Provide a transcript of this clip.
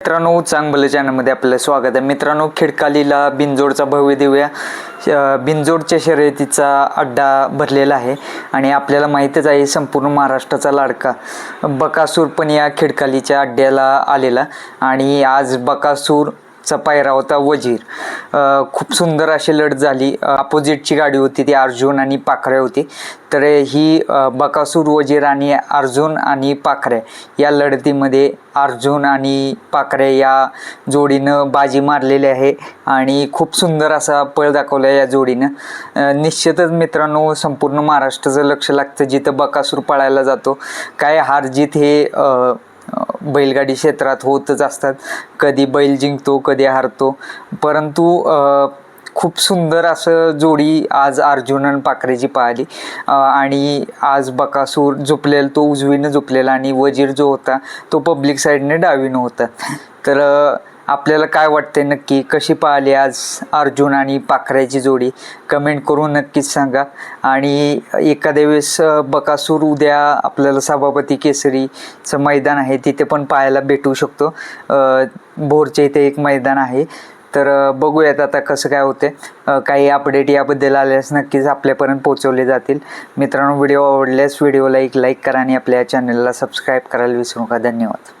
मित्रांनो चांगलं चॅनलमध्ये आपलं स्वागत आहे. मित्रांनो खिडकालीला बिनजोडचा भव्य दिव्या बिनजोडच्या शर्यतीचा अड्डा भरलेला आहे आणि आपल्याला माहीतच आहे संपूर्ण महाराष्ट्राचा लाडका बकासूर पण या खिडकालीच्या अड्ड्याला आलेला. आणि आज बकासूर चा पायरा होता वजीर. खूप सुंदर अशी लढत झाली. अपोजिटची गाडी होती ती अर्जुन आणि पाखरे होती. तर ही बकासूर वजीर आणि अर्जुन आणि पाखरे या लढतीमध्ये अर्जुन आणि पाखरे या जोडीनं बाजी मारलेली आहे आणि खूप सुंदर असा पळ दाखवला या जोडीनं. निश्चितच मित्रांनो संपूर्ण महाराष्ट्राचं लक्ष लागतं जिथं बकासूर पळायला जातो. काय हारजीत हे बैलगाडी क्षेत्रात होतच असतात. कधी बैल जिंकतो कधी हारतो. परंतु खूप सुंदर असं जोडी आज अर्जुन आणि पाखरेची पाहिली. आणि आज बकासूर झोपलेला तो उजवीनं झोपलेला आणि वजीर जो होता तो पब्लिक साईडने डावीनं होता. तर आपल्याला काय वाटते नक्की? कशी पाहिली आज अर्जुन आणि पाखऱ्याची जोडी? कमेंट करून नक्कीच सांगा. आणि एखाद्या वेळेस बकासूर उद्या आपल्याला सभापती केसरीचं मैदान आहे तिथे पण पाहायला भेटू शकतो. भोरच्या इथे एक मैदान आहे. तर बघूयात आता कसं काय होते काही अपडेट याबद्दल आल्यास नक्कीच आपल्यापर्यंत पोहोचवले जातील. मित्रांनो व्हिडिओ आवडल्यास व्हिडिओला एक लाईक करा आणि आपल्या चॅनलला सबस्क्राईब करायला विसरू नका. धन्यवाद.